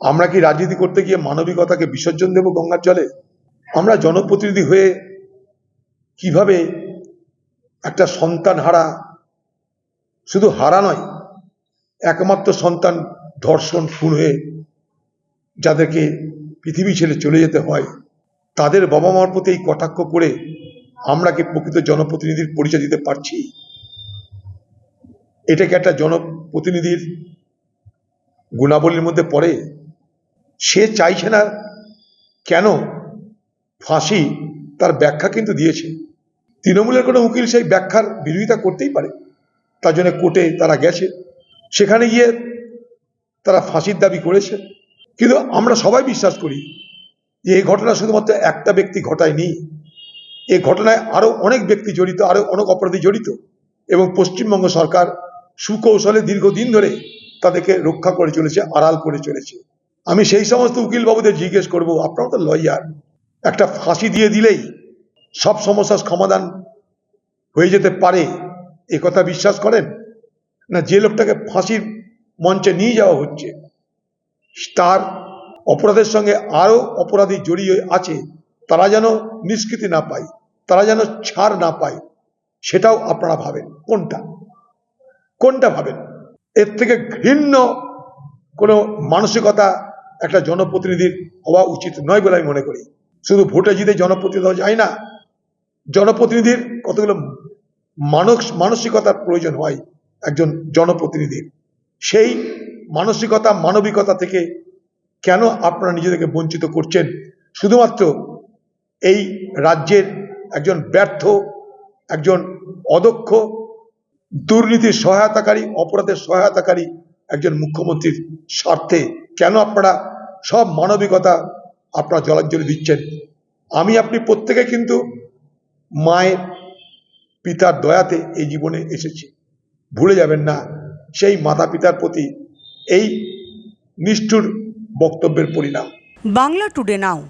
আমরা কি রাজনীতি করতে গিয়ে মানবিকতাকে বিসর্জন দেব গঙ্গার জলে? আমরা জনপ্রতিনিধি হয়ে কীভাবে একটা সন্তান হারা? শুধু হারা নয়, একমাত্র সন্তান ধর্ষণ, খুন হয়ে যাদেরকে পৃথিবী ছেড়ে চলে যেতে হয়, তাদের বাবা মার প্রতি এই কটাক্ষ করে আমরা কি প্রকৃত জনপ্রতিনিধির পরিচয় দিতে পারছি? এটা কি একটা জনপ্রতিনিধির গুণাবলীর মধ্যে পড়ে। সে চাইছে না কেন ফাঁসি, তার ব্যাখ্যা কিন্তু দিয়েছে। তৃণমূলের কোনো উকিল সেই ব্যাখ্যার বিরোধিতা করতেই পারে। তার জন্য কোর্টে তারা গেছে। সেখানে গিয়ে তারা ফাঁসির দাবি করেছে। কিন্তু আমরা সবাই বিশ্বাস করি যে এই ঘটনা শুধুমাত্র একটা ব্যক্তি ঘটায়নি। এই ঘটনায় আরও অনেক ব্যক্তি জড়িত, আরও অনেক অপরাধী জড়িত এবং পশ্চিমবঙ্গ সরকার সুকৌশলে দীর্ঘদিন ধরে তাদেরকে রক্ষা করে চলেছে, আড়াল করে চলেছে। আমি সেই সমস্ত উকিল বাবুদের জিজ্ঞেস করব আপনারা তো লয়ার। একটা ফাঁসি দিয়ে দিলেই সব সমস্যার সমাধান হয়ে যেতে পারে, এ কথা বিশ্বাস করেন? না যে লোকটাকে ফাঁসির মঞ্চে নিয়ে যাওয়া হচ্ছে, তার অপরাধের সঙ্গে আরও অপরাধী জড়িয়ে আছে, তারা যেন নিষ্কৃতি না পায়, তারা যেন ছাড় না পায়, সেটাও আপনারা ভাবেন। কোনটা? কোনটা ভাবেন? এর থেকে ঘৃণ্য কোনো মানসিকতা একটা জনপ্রতিনিধির হওয়া উচিত নয় বলে আমি মনে করি। শুধু ভোটে জিতে জনপ্রতিনিধি হওয়া যায় না, জনপ্রতিনিধির কতগুলো মানস, মানসিকতার প্রয়োজন হয় একজন জনপ্রতিনিধির। সেই মানসিকতা, মানবিকতা থেকে কেন আপনারা নিজেদেরকে বঞ্চিত করছেন? শুধুমাত্র এই রাজ্যের একজন ব্যর্থ, একজন অদক্ষ দুর্নীতির সহায়তাকারী, অপরাধের সহায়তাকারী একজন মুখ্যমন্ত্রীর স্বার্থে কেন আপনারা সব মানবিকতা আপনারা জলাঞ্জলি দিচ্ছেন? আমি, আপনি প্রত্যেকে কিন্তু মায়ের পিতার দয়াতে এই জীবনে এসেছি। ভুলে যাবেন না, সেই মাতা পিতার প্রতি এই নিষ্ঠুর বক্তব্যের পরিণাম। Bangla today now.